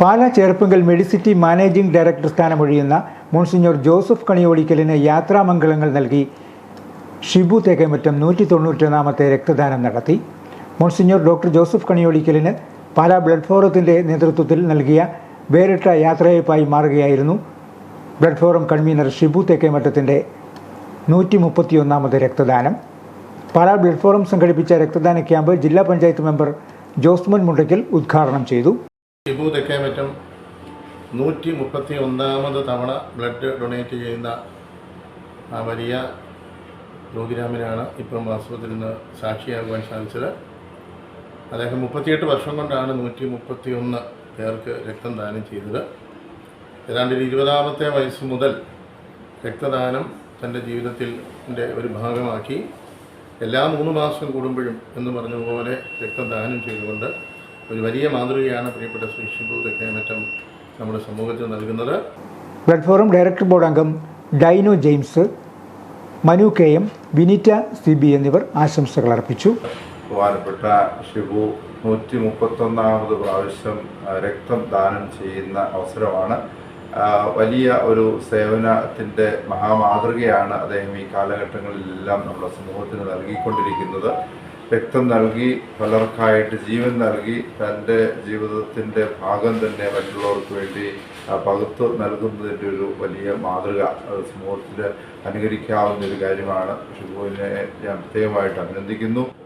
Pala Cherpunkal Medicity managing director സ്ഥാനമൊഴിയുന്ന monsignor Joseph കണിയോടിക്കലിന് യാത്രാമംഗളങ്ങൾ നൽകി. ഷിബു തേക്കമറ്റം നൂറ്റി തൊണ്ണൂറ്റൊന്നാമത്തെ രക്തദാനം നടത്തി. മോൺസിഞ്ഞോർ ഡോക്ടർ ജോസഫ് കണിയോടിക്കലിന് പാലാ ബ്ലഡ് ഫോറത്തിന്റെ നേതൃത്വത്തിൽ നൽകിയ വേറിട്ട യാത്രയപ്പായി മാറുകയായിരുന്നു. ബ്ലഡ് ഫോറം കൺവീനർ ഷിബു തേക്കേമറ്റത്തിന്റെ നൂറ്റി മുപ്പത്തിയൊന്നാമത് രക്തദാനം. പാലാ ബ്ലഡ് ഫോറം സംഘടിപ്പിച്ച രക്തദാന ക്യാമ്പ് ജില്ലാ പഞ്ചായത്ത് മെമ്പർ ജോസ്മൻ മുണ്ടയ്ക്കൽ ഉദ്ഘാടനം ചെയ്തു. ഷിബു തെക്കേമറ്റം നൂറ്റി മുപ്പത്തി ഒന്നാമത് തവണ ബ്ലഡ് ഡൊണേറ്റ് ചെയ്യുന്ന ആ വലിയ രോഗിരാമിനാണ് ഇപ്പം ആശുപത്രിയിൽ നിന്ന് സാക്ഷിയാകുവാൻ സാധിച്ചത്. അദ്ദേഹം മുപ്പത്തിയെട്ട് വർഷം കൊണ്ടാണ് നൂറ്റി മുപ്പത്തി ഒന്ന് പേർക്ക് രക്തം ദാനം ചെയ്തത്. ഏതാണ്ട് ഒരു ഇരുപതാമത്തെ വയസ്സ് മുതൽ രക്തദാനം തന്റെ ജീവിതത്തിന്റെ ഒരു ഭാഗമാക്കി. എല്ലാ മൂന്ന് മാസം കൂടുമ്പോഴും എന്ന് പറഞ്ഞതുപോലെ രക്തം ദാനം ചെയ്തുകൊണ്ട് ഒരു വലിയ മാതൃകയാണ് പ്രിയപ്പെട്ട ശ്രീ ഷിബു തെക്കേമറ്റം നമ്മുടെ സമൂഹത്തിൽ നൽകുന്നത്. പ്ലാറ്റ്ഫോറം ഫോറം ഡയറക്ടർ ബോർഡ് അംഗം Dino James Manu K M Vineeta C B എന്നിവർ ആശംസകൾ അർപ്പിച്ചു. ബഹുമാനപ്പെട്ട ഷിബു നൂറ്റി മുപ്പത്തൊന്നാമത് പ്രാവശ്യം രക്തം ദാനം ചെയ്യുന്ന അവസരമാണ്. വലിയ ഒരു സേവനത്തിന്റെ മഹാമാതൃകയാണ് അദ്ദേഹം ഈ കാലഘട്ടങ്ങളിലെല്ലാം നമ്മുടെ സമൂഹത്തിന് നൽകിക്കൊണ്ടിരിക്കുന്നത്. രക്തം നൽകി പലർക്കായിട്ട് ജീവൻ നൽകി തന്റെ ജീവിതത്തിന്റെ ഭാഗം തന്നെ മറ്റുള്ളവർക്ക് വേണ്ടി പകുത്ത് നൽകുന്നതിന്റെ ഒരു വലിയ മാതൃക. അത് സമൂഹത്തിൽ അനുകരിക്കാവുന്ന ഒരു കാര്യമാണ്. ഷിബുവിനെ ഞാൻ പ്രത്യേകമായിട്ട് അഭിനന്ദിക്കുന്നു.